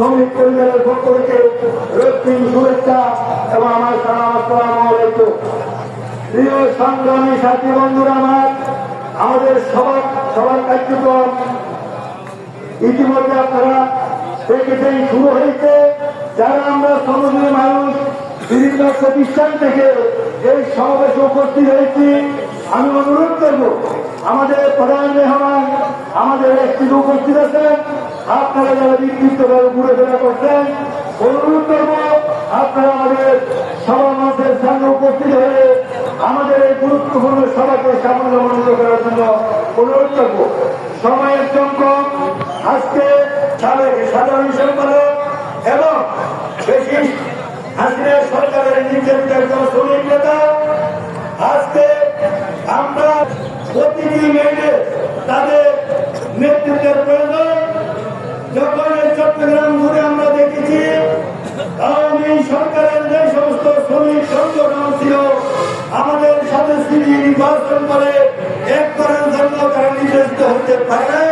শ্রমিক পরিবারের পক্ষ থেকে রক্তিম শুভেচ্ছা এবং আমার সালাম, আসসালাম আলাইকুম। প্রিয় সংগ্রামী সাথী বন্ধুরা আমার, আমাদের সবার সবার কার্যক্রম ইতিমধ্যে আপনারা দেখেছেন, শুরু হয়েছে। যারা আমরা শ্রমজীবী মানুষ, বিভিন্ন প্রতিষ্ঠান থেকে এই সমাবেশে উপস্থিত হয়েছি, আমি অনুরোধ করব, আমাদের প্রধান মেহমান, আমাদের একটি উপস্থিত আছেন আপনারা যারা বিক্ষিপ্তভাবে ঘুরেফেরা করছেন, অনুরোধ করব আপনারা আমাদের সভা মঞ্চের সামনে উপস্থিত হয়ে আমাদের এই গুরুত্বপূর্ণ সভাকে সাফল্যমণ্ডিত করার জন্য অনুরোধ করব। সময়ের সংকট আজকে সাধারণ সম্পাদক এবং বেশি হাসিনা সরকারের নির্যাতিত একজন শ্রমিক নেতা, আজকে আমরা প্রতিটি মেয়েদের তাদের যখন চট্টগ্রাম ঘুরে আমরা দেখেছি আওয়ামী সরকারের যে সমস্ত শ্রমিক সংগঠন ছিল, আমাদের সাথে সিটি নির্বাচন করে এক করার জন্য তারা নির্দেশিত হতে পারে